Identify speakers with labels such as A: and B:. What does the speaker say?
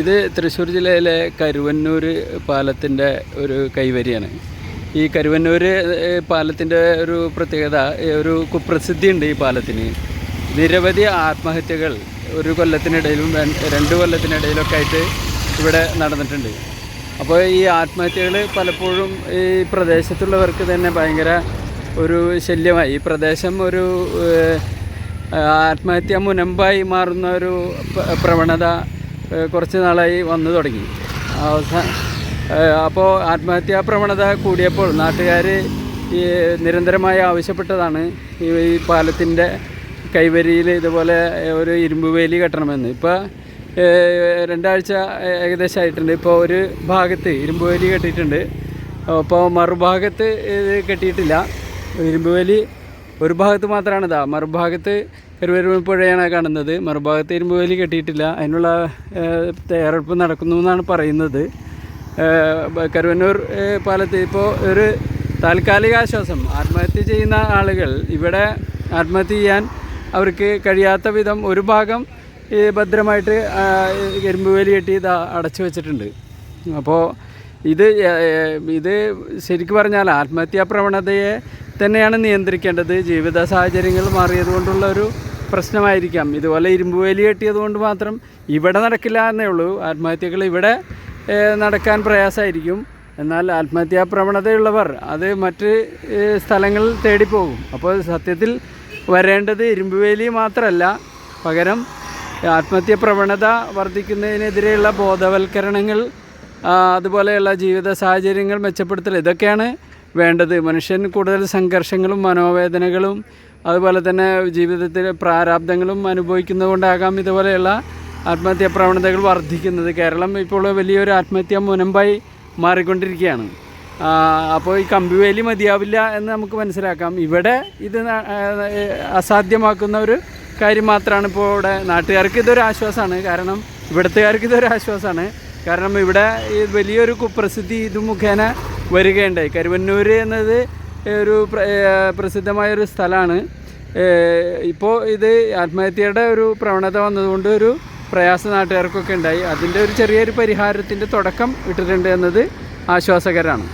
A: ഇത് തൃശ്ശൂർ ജില്ലയിലെ കരുവന്നൂർ പാലത്തിന്റെ ഒരു കൈവരിയാണ്. ഈ കരുവന്നൂർ പാലത്തിന്റെ ഒരു പ്രത്യേകത ഒരു കുപ്രസിദ്ധിയുണ്ട് ഈ പാലത്തിന്. നിരവധി ആത്മഹത്യകൾ ഒരു കൊല്ലത്തിനിടയിലും രണ്ട് കൊല്ലത്തിനിടയിലൊക്കെ ആയിട്ട് ഇവിടെ നടന്നിട്ടുണ്ട്. അപ്പോൾ ഈ ആത്മഹത്യകൾ പലപ്പോഴും ഈ പ്രദേശത്തുള്ളവർക്ക് തന്നെ ഭയങ്കര ഒരു ശല്യമായി. ഈ പ്രദേശം ഒരു ആത്മഹത്യ മുനമ്പായി മാറുന്ന ഒരു പ്രവണത കുറച്ച് നാളായി വന്നു തുടങ്ങി. അവസാന അപ്പോൾ ആത്മഹത്യാ പ്രവണത കൂടിയപ്പോൾ നാട്ടുകാർ ഈ നിരന്തരമായി ആവശ്യപ്പെട്ടതാണ് ഈ പാലത്തിന്റെ കൈവരിയിൽ ഇതുപോലെ ഒരു ഇരുമ്പ് വേലി കെട്ടണമെന്ന്. ഇപ്പോൾ രണ്ടാഴ്ച ഏകദേശം ആയിട്ടുണ്ട് ഇപ്പോൾ ഒരു ഭാഗത്ത് ഇരുമ്പ് വേലി കെട്ടിയിട്ടുണ്ട്. അപ്പോൾ മറുഭാഗത്ത് ഇത് കെട്ടിയിട്ടില്ല. ഇരുമ്പ് വേലി ഒരു ഭാഗത്ത് മാത്രമാണ് ഇതാ. മറുഭാഗത്ത് കരുവരുമ്പ് പുഴയാണ് കാണുന്നത്. മറുഭാഗത്ത് ഇരുമ്പ് വേലി കെട്ടിയിട്ടില്ല. അതിനുള്ള തയ്യാറെടുപ്പ് നടക്കുന്നു എന്നാണ് പറയുന്നത്. കരുവന്നൂർ പാലത്ത് ഇപ്പോൾ ഒരു താൽക്കാലിക ആശ്വാസം. ആത്മഹത്യ ചെയ്യുന്ന ആളുകൾ ഇവിടെ ആത്മഹത്യ ചെയ്യാൻ അവർക്ക് കഴിയാത്ത വിധം ഒരു ഭാഗം ഭദ്രമായിട്ട് എരുമ്പ് വേലി കെട്ടി ഇത് അടച്ചു വെച്ചിട്ടുണ്ട്. അപ്പോൾ ഇത് ഇത് ശരിക്കും പറഞ്ഞാൽ ആത്മഹത്യാ പ്രവണതയെ തന്നെയാണ് നിയന്ത്രിക്കേണ്ടത്. ജീവിത സാഹചര്യങ്ങൾ മാറിയത് കൊണ്ടുള്ള ഒരു പ്രശ്നമായിരിക്കാം. ഇതുപോലെ ഇരുമ്പ് വേലി കെട്ടിയത് കൊണ്ട് മാത്രം ഇവിടെ നടക്കില്ല എന്നേ ഉള്ളൂ. ആത്മഹത്യകൾ ഇവിടെ നടക്കാൻ പ്രയാസമായിരിക്കും. എന്നാൽ ആത്മഹത്യാ പ്രവണതയുള്ളവർ അത് മറ്റ് സ്ഥലങ്ങളിൽ തേടിപ്പോകും. അപ്പോൾ സത്യത്തിൽ വരേണ്ടത് ഇരുമ്പ് വേലി മാത്രമല്ല. പകരം ആത്മഹത്യ പ്രവണത വർദ്ധിക്കുന്നതിനെതിരെയുള്ള ബോധവൽക്കരണങ്ങൾ അതുപോലെയുള്ള ജീവിത സാഹചര്യങ്ങൾ മെച്ചപ്പെടുത്തൽ ഇതൊക്കെയാണ് വേണ്ടത്. മനുഷ്യൻ കൂടുതൽ സംഘർഷങ്ങളും മനോവേദനകളും അതുപോലെ തന്നെ ജീവിതത്തിൽ പ്രാരാബ്ദങ്ങളും അനുഭവിക്കുന്നതുകൊണ്ടാകാം ഇതുപോലെയുള്ള ആത്മഹത്യാ പ്രവണതകൾ വർദ്ധിക്കുന്നത്. കേരളം ഇപ്പോൾ വലിയൊരു ആത്മഹത്യാ മുനമ്പായി മാറിക്കൊണ്ടിരിക്കുകയാണ്. അപ്പോൾ ഈ കമ്പിവേലി മതിയാവില്ല എന്ന് നമുക്ക് മനസ്സിലാക്കാം. ഇവിടെ ഇത് അസാധ്യമാക്കുന്ന ഒരു കാര്യം മാത്രമാണ് ഇപ്പോൾ ഇവിടെ നാട്ടുകാർക്ക് ഇതൊരു ആശ്വാസമാണ്. കാരണം ഇവിടുത്തുകാർക്ക് ഇതൊരു ആശ്വാസമാണ്. കാരണം ഇവിടെ ഈ വലിയൊരു കുപ്രസിദ്ധി ഇത് മുഖേന വരികയുണ്ടായി. കരുവന്നൂർ എന്നത് ഒരു പ്രസിദ്ധമായൊരു സ്ഥലമാണ്. ഇപ്പോൾ ഇത് ആത്മഹത്യയുടെ ഒരു പ്രവണത വന്നതുകൊണ്ട് ഒരു പ്രയാസ നാട്ടുകാർക്കൊക്കെ ഉണ്ടായി. അതിന്റെ ഒരു ചെറിയൊരു പരിഹാരത്തിന്റെ തുടക്കം ഇട്ടിട്ടുണ്ട് എന്നത് ആശ്വാസകരമാണ്